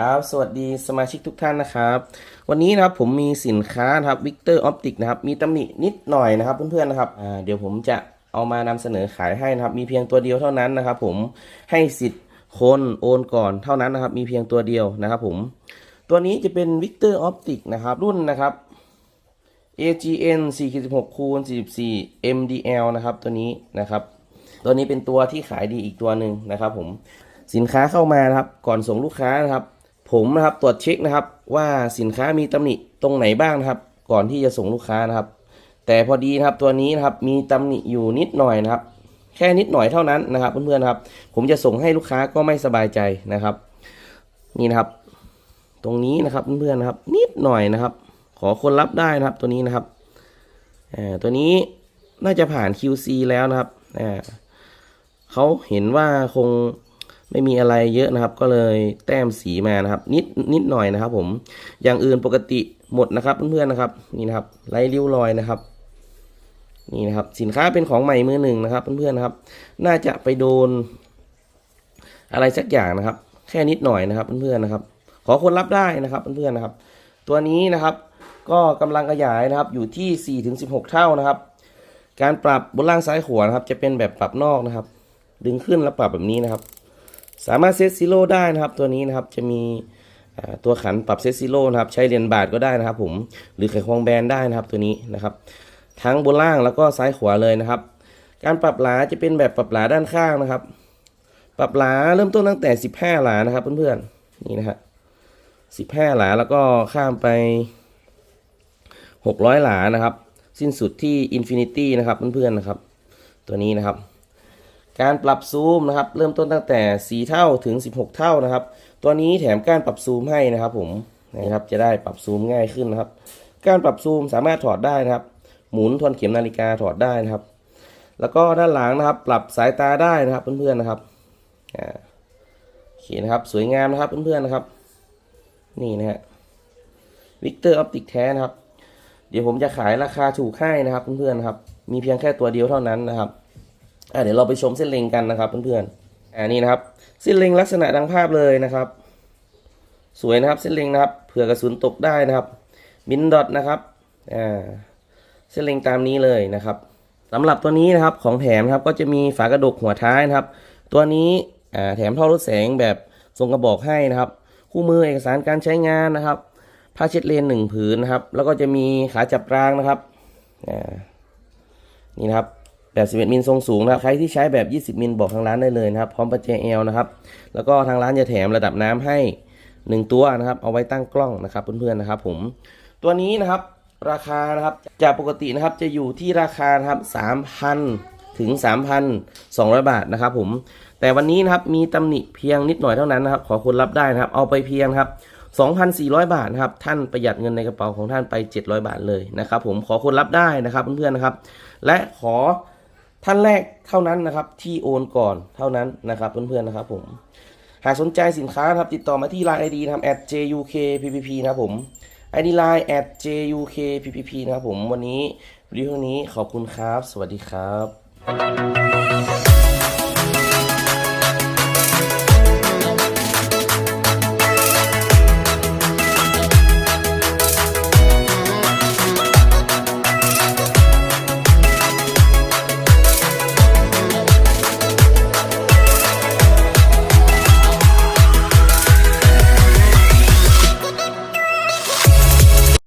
ครับ สวัสดีสมาชิกทุกท่านนะครับ วันนี้นะครับผมมีสินค้านะครับวิกเตอร์ออปติกนะครับ มีตำหนินิดหน่อยนะครับเพื่อนๆนะครับเดี๋ยวผมจะเอามานำเสนอขายให้นะครับ มีเพียงตัวเดียวเท่านั้นนะครับ ผมให้สิทธิ์คนโอนก่อนเท่านั้นนะครับ มีเพียงตัวเดียวนะครับ ผม ตัวนี้จะเป็นวิกเตอร์ออปติกนะครับ รุ่นนะครับ AGN 416คูณ44 MDL นะครับตัวนี้นะครับ ตัวนี้เป็นตัวที่ขายดีอีกตัวหนึ่งนะครับ ผมสินค้าเข้ามานะครับ ก่อนส่งลูกค้านะครับ ผมนะครับตรวจเช็คนะครับ ว่าสินค้ามีตำหนิตรงไหนบ้างนะครับ ก่อนที่จะส่งลูกค้านะครับ แต่พอดีนะครับตัวนี้นะครับมีตำหนิอยู่นิดหน่อยนะครับ แค่นิดหน่อยเท่านั้นนะครับเพื่อนๆครับ ผมจะส่งให้ลูกค้าก็ไม่สบายใจนะครับ นี่นะครับ ตรงนี้นะครับเพื่อนๆนะครับ นิดหน่อยนะครับ ขอคนรับได้นะครับตัวนี้นะครับตัวนี้น่าจะผ่าน QC แล้วนะครับเขาเห็นว่าคง ไม่มีอะไรเยอะนะครับ ก็เลยแต้มสีมานะครับ นิดนิดหน่อยนะครับ ผมอย่างอื่นปกติหมดนะครับเพื่อนๆนะครับนี่นะครับไร้ริ้วรอยนะครับ นี่นะครับ สินค้าเป็นของใหม่มือหนึ่งนะครับเพื่อนๆนะครับ น่าจะไปโดน อะไรสักอย่างนะครับ แค่นิดหน่อยนะครับเพื่อนๆนะครับ ขอคนรับได้นะครับเพื่อนๆนะครับ ตัวนี้นะครับก็กำลังขยายนะครับอยู่ที่4ถึง16 เท่านะครับ การปรับบนล่างซ้ายขวานะครับ จะเป็นแบบปรับนอกนะครับ ดึงขึ้นแล้วปรับแบบนี้นะครับ สามารถเซตซิโร่ได้นะครับ ตัวนี้นะครับจะมีตัวขันปรับเซตซิโร่นะครับ ใช้เหรียญบาทก็ได้นะครับ ผมหรือไขควงแบนได้นะครับตัวนี้นะครับ ทั้งบนล่างแล้วก็ซ้ายขวาเลยนะครับ การปรับหลาจะเป็นแบบปรับหลาด้านข้างนะครับ ปรับหลาเริ่มต้นตั้งแต่ 15 หลานะครับ เพื่อนๆนี่นะฮะ15หลาแล้วก็ข้ามไป 600 หลานะครับ สิ้นสุดที่ Infinity นะครับเพื่อนๆนะครับ ตัวนี้นะครับ การปรับซูมนะครับ เริ่มต้นตั้งแต่ 4 เท่าถึง 16 เท่านะครับ ตัวนี้แถมการปรับซูมให้นะครับ ผมนะครับจะได้ปรับซูมง่ายขึ้นนะครับ การปรับซูมสามารถถอดได้นะครับ หมุนทวนเข็มนาฬิกาถอดได้นะครับ แล้วก็ด้านหลังนะครับ ปรับสายตาได้นะครับเพื่อนๆนะครับโอเคนะครับ สวยงามนะครับเพื่อนๆนะครับ นี่นะฮะวิกเตอร์ออปติกแท้นะครับ เดี๋ยวผมจะขายราคาถูกให้นะครับเพื่อนๆนะครับ มีเพียงแค่ตัวเดียวเท่านั้นนะครับ อะเดี๋ยวเราไปชมเส้นเล็งกันนะครับเพื่อนๆอ่านี่นะครับเส้นเล็งลักษณะดังภาพเลยนะครับ สวยนะครับเส้นเล็งนะครับเผื่อกระสุนตกได้นะครับมินดอทนะครับอ่าเส้นเล็งตามนี้เลยนะครับสำหรับตัวนี้นะครับของแถมครับก็จะมีฝากระดกหัวท้ายนะครับ ตัวนี้อ่าแถมท่อรถแสงแบบทรงกระบอกให้นะครับ คู่มือเอกสารการใช้งานนะครับผ้าเช็ดเลนหนึ่งผืนนะครับ แล้วก็จะมีขาจับรางนะครับอ่านี่นะครับ แบบ 11 มิลทรงสูงนะครับ ใครที่ใช้แบบ 20 มิลบอกทางร้านได้เลยนะครับ พร้อมปัจเจเอลนะครับ แล้วก็ทางร้านจะแถมระดับน้ำให้ 1 ตัวนะครับ เอาไว้ตั้งกล้องนะครับเพื่อนๆนะครับผม ตัวนี้นะครับราคานะครับจากปกตินะครับจะอยู่ที่ราคานะครับ3,000 ถึง 3,200 บาทนะครับผม แต่วันนี้นะครับมีตำหนิเพียงนิดหน่อยเท่านั้นนะครับ ขอคนรับได้นะครับ เอาไปเพียงครับ2,400 บาทนะครับท่านประหยัดเงินในกระเป๋าของท่านไป 700 บาทเลยนะครับผมขอคนรับได้นะครับเพื่อนๆนะครับ และขอ ท่านแรกเท่านั้นนะครับ ที่โอนก่อนเท่านั้นนะครับเพื่อนๆนะครับผมหากสนใจสินค้าครับติดต่อมาที่ Line ID นะครับ @jukppp นะครับผม ID Line @jukppp นะครับผมวันนี้วิดีโอนี้ขอบคุณครับ สวัสดีครับ